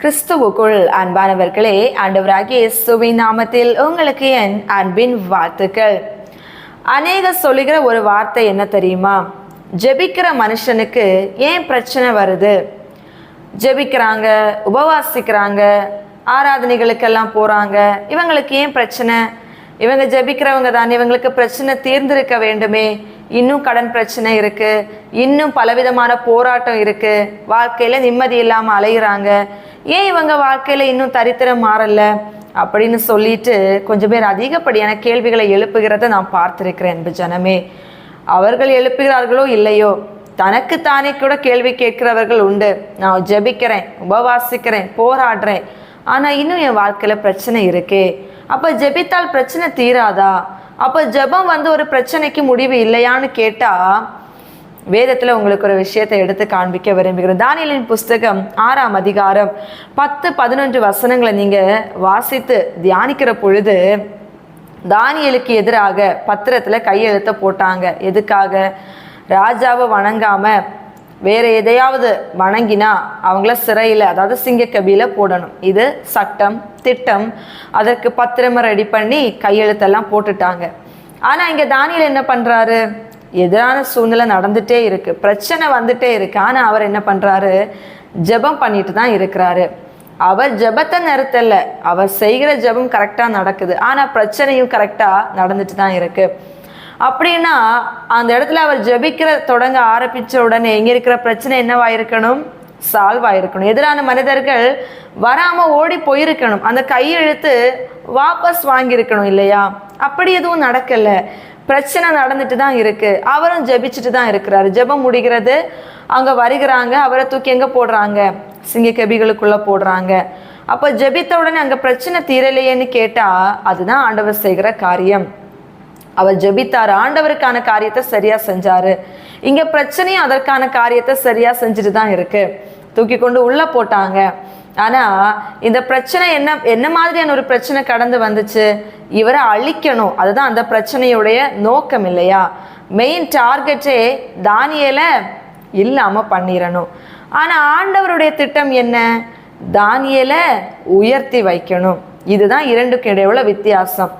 கிறிஸ்துவுக்குள் அன்பானவர்களே ஆண்டவராகிய இயேசுவின் நாமத்தில் உங்களுக்கு என் அன்பின் வாழ்த்துக்கள். அநேக சொல்லுகிற ஒரு வார்த்தை என்ன தெரியுமா? ஜெபிக்கிற மனுஷனுக்கு ஏன் பிரச்சனை வருது? ஜெபிக்கிறாங்க உபவாசிக்கிறாங்க ஆராதனைகளுக்கெல்லாம் போகிறாங்க இவங்களுக்கு ஏன் பிரச்சனை? இவங்க ஜெபிக்கிறவங்க தான் இவங்களுக்கு பிரச்சனை தீர்ந்திருக்க வேண்டுமே. இன்னும் கடன் பிரச்சனை இருக்குது இன்னும் பலவிதமான போராட்டம் இருக்குது வாழ்க்கையில் நிம்மதி இல்லாமல் அலையிறாங்க. ஏன் இவங்க வாழ்க்கையில் இன்னும் தரித்திரம் மாறல அப்படின்னு சொல்லிட்டு கொஞ்சம் பேர் அதிகப்படியான கேள்விகளை எழுப்புகிறத நான் பார்த்துருக்கிறேன் அன்பு ஜனமே. அவர்கள் எழுப்புகிறார்களோ இல்லையோ? தனக்கு தானே கூட கேள்வி கேட்கிறவர்கள் உண்டு. நான் ஜெபிக்கிறேன் உபவாசிக்கிறேன் போராடுறேன். ஆனால் இன்னும் என் வாழ்க்கையில் பிரச்சனை இருக்கே. அப்போ ஜெபித்தால் பிரச்சனை தீராதா? அப்போ ஜெபம் வந்து ஒரு பிரச்சனைக்கு முடிவு இல்லையான்னு கேட்டால் வேதத்தில் உங்களுக்கு ஒரு விஷயத்தை எடுத்து காண்பிக்க விரும்புகிறேன் தானியலின் புஸ்தகம் ஆறாம் அதிகாரம் பத்து பதினொன்று வசனங்களை நீங்கள் வாசித்து தியானிக்கிற பொழுது தானியலுக்கு எதிராக பத்திரத்தில் கையெழுத்த போட்டாங்க. எதுக்காக? ராஜாவை வணங்காமல் வேற எதையாவது வணங்கினா அவங்கள சிறையில் அதாவது சிங்கக்கபியில் போடணும். இது சட்டம் திட்டம். அதற்கு பத்திரமா ரெடி பண்ணி கையெழுத்தெல்லாம் போட்டுட்டாங்க. ஆனால் இங்கே தானியல் என்ன பண்ணுறாரு எதிரான சூழ்நிலை நடந்துட்டே இருக்கு. பிரச்சனை வந்துட்டே இருக்கு. ஆனா அவர் என்ன பண்றாரு? ஜெபம் பண்ணிட்டு தான் இருக்கிறாரு. அவர் ஜெபத்தை நிறுத்தல. அவர் செய்கிற ஜெபம் கரெக்டா நடக்குது. ஆனா பிரச்சனையும் கரெக்டா நடந்துட்டு தான் இருக்கு. அப்படின்னா அந்த இடத்துல அவர் ஜெபிக்கிற தொடங்க ஆரம்பிச்ச உடனே எங்க இருக்கிற பிரச்சனை என்னவாயிருக்கணும்? சால்வ் ஆயிருக்கணும் எதிரான மனிதர்கள் வராம ஓடி போயிருக்கணும். அந்த கையெழுத்து வாபஸ் வாங்கியிருக்கணும் இல்லையா? அப்படி எதுவும் நடக்கல. பிரச்சனை நடந்துட்டு தான் இருக்கு. அவரும் ஜெபிச்சுட்டு தான் இருக்கிறாரு. ஜெபம் முடிகிறது. அங்க வருகிறாங்க. அவரை தூக்கி எங்க போடுறாங்க? சிங்க கபிகளுக்குள்ள போடுறாங்க. அப்ப ஜெபித்த உடனே அங்க பிரச்சனை தீரலையேன்னு கேட்டா அதுதான் ஆண்டவர் செய்கிற காரியம். அவர் ஜெபித்தார். ஆண்டவருக்கான காரியத்தை சரியா செஞ்சாரு. இங்க பிரச்சனையும் அதற்கான காரியத்தை சரியா செஞ்சுட்டு தான் இருக்கு. தூக்கி கொண்டு உள்ள போட்டாங்க. ஆனா இந்த பிரச்சனை என்ன என்ன மாதிரியான ஒரு பிரச்சனை கடந்து வந்துச்சு? இவரை அழிக்கணும். அதுதான் அந்த பிரச்சனையுடைய நோக்கம் இல்லையா? மெயின் டார்கெட்டே தானியல இல்லாம பண்ணிடணும் ஆனா ஆண்டவருடைய திட்டம் என்ன? தானியலை உயர்த்தி வைக்கணும். இதுதான் இரண்டுக்கும் இடையே உள்ள வித்தியாசம்.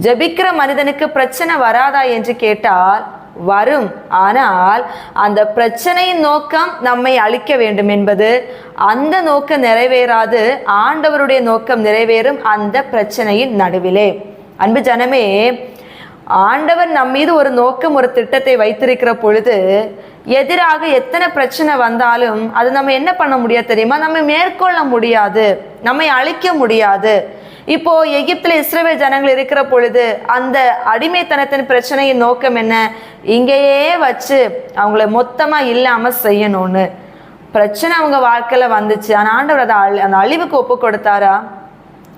ஜெபிக்கிற மனிதனுக்கு பிரச்சனை வராதா என்று கேட்டால் வரும். ஆனால் அந்த பிரச்சனையின் நோக்கம் நம்மை அழிக்க வேண்டும் என்பது. அந்த நோக்கம் நிறைவேறாது. ஆண்டவருடைய நோக்கம் நிறைவேறும் அந்த பிரச்சனையின் நடுவிலே. அன்பு ஜனமே ஆண்டவர் நம் மீது ஒரு நோக்கம் ஒரு திட்டத்தை வைத்திருக்கிற பொழுது எதிராக எத்தனை பிரச்சனை வந்தாலும் அது நம்ம என்ன பண்ண முடியாது தெரியுமா? நம்ம மேற்கொள்ள முடியாது. நம்மை அழிக்க முடியாது. இப்போ எகிப்தில் இஸ்ரேல் ஜனங்கள் இருக்கிற பொழுது அந்த அடிமைத்தனத்தின் பிரச்சனையின் நோக்கம் என்ன? இங்கேயே வச்சு அவங்கள மொத்தமா இல்லாம செய்யணும்னு. பிரச்சனை அவங்க வாழ்க்கையில வந்துச்சு. ஆனா ஆண்டவர் அதை அழி- அந்த அழிவுக்கு ஒப்பு கொடுத்தாரா?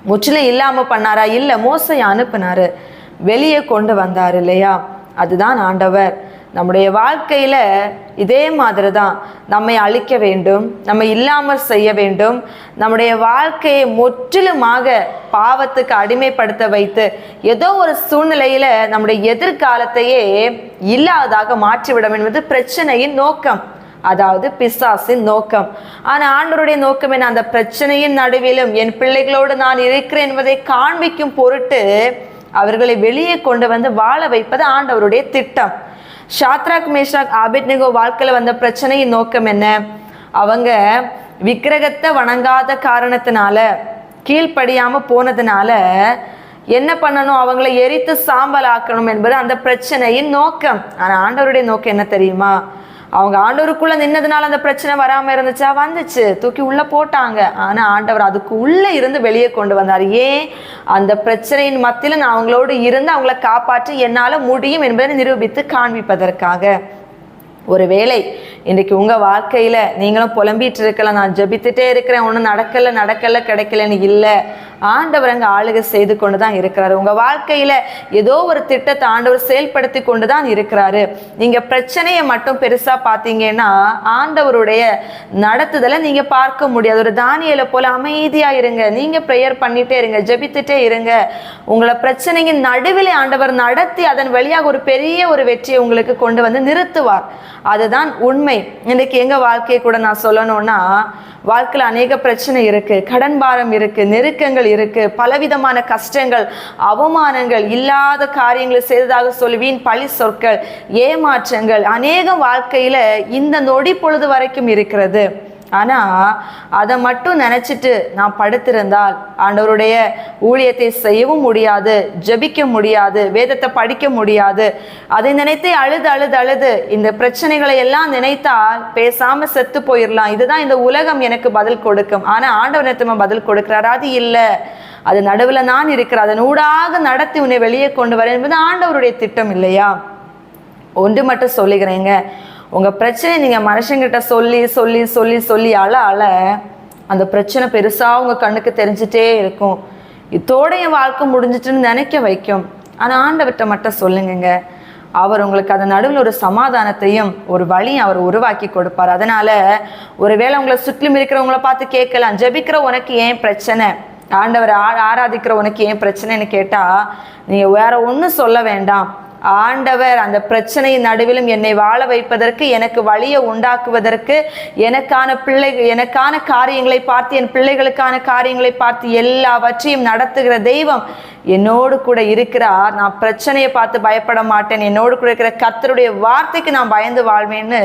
முற்றிலும் இல்லாம பண்ணாரா? இல்ல மோசையை அனுப்புனாரு. வெளியே கொண்டு வந்தார் இல்லையா? அதுதான் ஆண்டவர். நம்முடைய வாழ்க்கையில் இதே மாதிரி தான் நம்மை அழிக்க வேண்டும் நம்ம இல்லாமல் செய்ய வேண்டும் நம்முடைய வாழ்க்கையை முற்றிலுமாக பாவத்துக்கு அடிமைப்படுத்த வைத்து ஏதோ ஒரு சூழ்நிலையில் நம்முடைய எதிர்காலத்தையே இல்லாததாக மாற்றிவிடும் என்பது பிரச்சனையின் நோக்கம். அதாவது பிசாசின் நோக்கம். ஆனால் ஆண்டவருடைய நோக்கம் என்ன? அந்த பிரச்சனையின் நடுவிலும் என் பிள்ளைகளோடு நான் இருக்கிறேன் என்பதை காண்பிக்கும் பொருட்டு அவர்களை வெளியே கொண்டு வந்து வாழ வைப்பது ஆண்டவருடைய திட்டம். ஷாத்ராக் மேஷாக் ஆபிட்னிகோ வாழ்க்கையில் வந்த பிரச்சனையின் நோக்கம் என்ன? அவங்க விக்கிரகத்தை வணங்காத காரணத்தினால கீழ்ப்படியாமல் போனதுனால என்ன பண்ணணும்? அவங்கள எரித்து சாம்பல் ஆக்கணும் என்பது அந்த பிரச்சனையின் நோக்கம். ஆனால் ஆண்டவருடைய நோக்கம் என்ன தெரியுமா? அவங்க ஆண்டவருக்குள்ள நின்னதுனால அந்த பிரச்சனை வராம இருந்துச்சா? வந்துச்சு. தூக்கி உள்ள போட்டாங்க. ஆனா ஆண்டவர் அதுக்கு உள்ள இருந்து வெளியே கொண்டு வந்தார். ஏன்? அந்த பிரச்சனையின் மத்தியில நான் அவங்களோடு இருந்து அவங்கள காப்பாற்றி என்னால முடியும் என்பதை நிரூபித்து காண்பிப்பதற்காக. ஒருவேளை இன்றைக்கு உங்கள் வாழ்க்கையில் நீங்களும் புலம்பிட்டு இருக்கலாம். நான் ஜெபித்துட்டே இருக்கிறேன். ஒன்றும் நடக்கல நடக்கல கிடைக்கலன்னு இல்லை. ஆண்டவர் அங்கே ஆளுகை செய்து கொண்டு தான் இருக்கிறாரு. உங்கள் வாழ்க்கையில் ஏதோ ஒரு திட்டத்தை ஆண்டவர் செயல்படுத்தி கொண்டு தான் இருக்கிறாரு. நீங்கள் பிரச்சனையை மட்டும் பெருசாக பார்த்தீங்கன்னா ஆண்டவருடைய நடத்துதலை நீங்கள் பார்க்க முடியாது. ஒரு தானியலை போல் அமைதியாக இருங்க. நீங்கள் ப்ரேயர் பண்ணிட்டே இருங்க ஜெபித்துட்டே இருங்க. உங்களை பிரச்சனையின் நடுவில் ஆண்டவர் நடத்தி அதன் வழியாக ஒரு பெரிய ஒரு வெற்றியை உங்களுக்கு கொண்டு வந்து நிறுத்துவார். அதுதான் உண்மை. இன்னைக்கு எங்கள் வாழ்க்கையை கூட நான் சொல்லணும்னா வாழ்க்கையில் அநேக பிரச்சனை இருக்குது கடன் பாரம் இருக்குது நெருக்கங்கள் இருக்கு. பலவிதமான கஷ்டங்கள் அவமானங்கள் இல்லாத காரியங்களை செய்ததாக சொல்லி வீண் பழி சொற்கள் ஏமாற்றங்கள் அநேக வாழ்க்கையில இந்த நொடி பொழுது வரைக்கும் இருக்கிறது. ஆனால் அதை மட்டும் நினச்சிட்டு நான் படுத்திருந்தால் ஆண்டவருடைய ஊழியத்தை செய்யவும் முடியாது ஜெபிக்க முடியாது வேதத்தை படிக்க முடியாது. அதை நினைத்து அழுது அழுது அழுது இந்த பிரச்சனைகளை எல்லாம் நினைத்தால் பேசாமல் செத்து போயிடலாம் இதுதான் இந்த உலகம் எனக்கு பதில் கொடுக்கும். ஆனால் ஆண்டவர் நிறுத்தமாக பதில் கொடுக்கிறார். அது இல்லை. அது நடுவில் நான் இருக்கிற அதன் ஊடாக நடத்தி உன்னை வெளியே கொண்டு வரேன் என்பது ஆண்டவருடைய திட்டம் இல்லையா? ஒன்று மட்டும் சொல்லிக்கிறேங்க உங்கள் பிரச்சனை நீங்கள் மனுஷங்கிட்ட சொல்லி சொல்லி சொல்லி சொல்லி அழ அழ அந்த பிரச்சனை பெருசாக உங்கள் கண்ணுக்கு தெரிஞ்சிட்டே இருக்கும். இதோட என் வாழ்க்கை முடிஞ்சிட்டுன்னு நினைக்க வைக்கும். ஆனால் ஆண்டவர்கிட்ட மட்டும் சொல்லுங்கங்க. அவர் உங்களுக்கு அந்த நடுவில் ஒரு சமாதானத்தையும் ஒரு வழியும் அவர் உருவாக்கி கொடுப்பார். அதனால ஒருவேளை உங்களை சுற்றிலும் இருக்கிறவங்கள பார்த்து கேட்கலாம். ஜெபிக்கிற உனக்கு ஏன் பிரச்சனை? ஆண்டவர் ஆ ஆராதிக்கிற உனக்கு ஏன் பிரச்சனைன்னு கேட்டால் நீங்கள் வேற ஒன்றும் சொல்ல வேண்டாம். ஆண்டவர் அந்த பிரச்சனையின் நடுவிலும் என்னை வாழ வைப்பதற்கு எனக்கு வழியை உண்டாக்குவதற்கு எனக்கான பிள்ளை எனக்கான காரியங்களை பார்த்து என் பிள்ளைகளுக்கான காரியங்களை பார்த்து எல்லாவற்றையும் நடத்துகிற தெய்வம் என்னோடு கூட இருக்கிறார். நான் பிரச்சனையை பார்த்து பயப்பட மாட்டேன். என்னோடு கூட இருக்கிற கத்தருடைய வார்த்தைக்கு நான் பயந்து வாழ்வேன்னு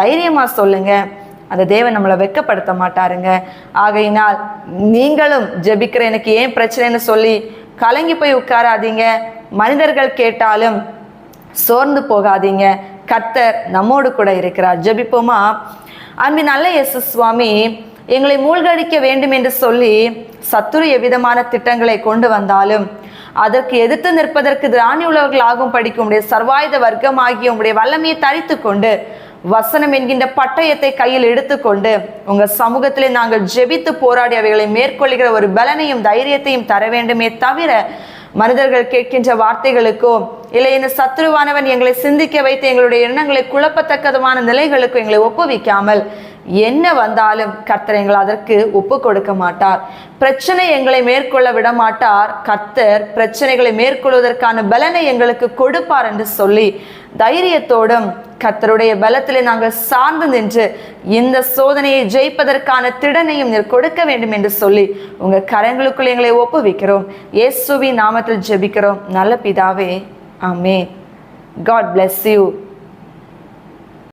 தைரியமாக சொல்லுங்க. அந்த தேவன் நம்மளை வெட்கப்படுத்த மாட்டாருங்க. ஆகையினால் நீங்களும் ஜெபிக்கிற எனக்கு ஏன் பிரச்சனைன்னு சொல்லி கலங்கி போய் உட்காராதீங்க. மனிதர்கள் கேட்டாலும் சோர்ந்து போகாதீங்க. கர்த்தர் நம்மோடு கூட இருக்கிறார். ஜபிப்போமா? அன்பு நல்ல இயேசு சுவாமி எங்களை மூழ்கடிக்க வேண்டும் என்று சொல்லி சத்துரு எவ்விதமான திட்டங்களை கொண்டு வந்தாலும் அதற்கு எதிர்த்து நிற்பதற்கு திராணி ஆகும் படிக்க உடைய சர்வாயுத வர்க்கமாகிய உங்களுடைய வல்லமையை தரித்து கொண்டு வசனம் என்கின்ற பட்டயத்தை கையில் எடுத்துக்கொண்டு உங்க சமூகத்திலே நாங்கள் ஜெபித்து போராடி அவைகளை மேற்கொள்கிற ஒரு பலனையும் தைரியத்தையும் தர வேண்டுமே தவிர மனிதர்கள் கேட்கின்ற வார்த்தைகளுக்கோ இல்லை இந்த சத்ருவானவன் எங்களை சிந்திக்க வைத்து எங்களுடைய எண்ணங்களை குழப்பத்தக்கதுமான நிலைகளுக்கு எங்களை ஒப்புவிக்காமல் என்ன வந்தாலும் கர்த்தர் எங்களை அதற்கு ஒப்பு கொடுக்க மாட்டார். பிரச்சனை எங்களை மேற்கொள்ள விட மாட்டார். கர்த்தர் பிரச்சனைகளை மேற்கொள்வதற்கான பலனை எங்களுக்கு கொடுப்பார் என்று சொல்லி தைரியத்தோடும் கர்த்தருடைய பலத்திலே நாங்கள் சார்ந்து நின்று இந்த சோதனையை ஜெயிப்பதற்கான திடனையும் நீர் கொடுக்க வேண்டும் என்று சொல்லி உங்கள் கரங்களுக்குள் எங்களை ஒப்புவிக்கிறோம். இயேசுவின் நாமத்தில் ஜெபிக்கிறோம். நல்ல பிதாவே ஆமே காட் பிளஸ் யூ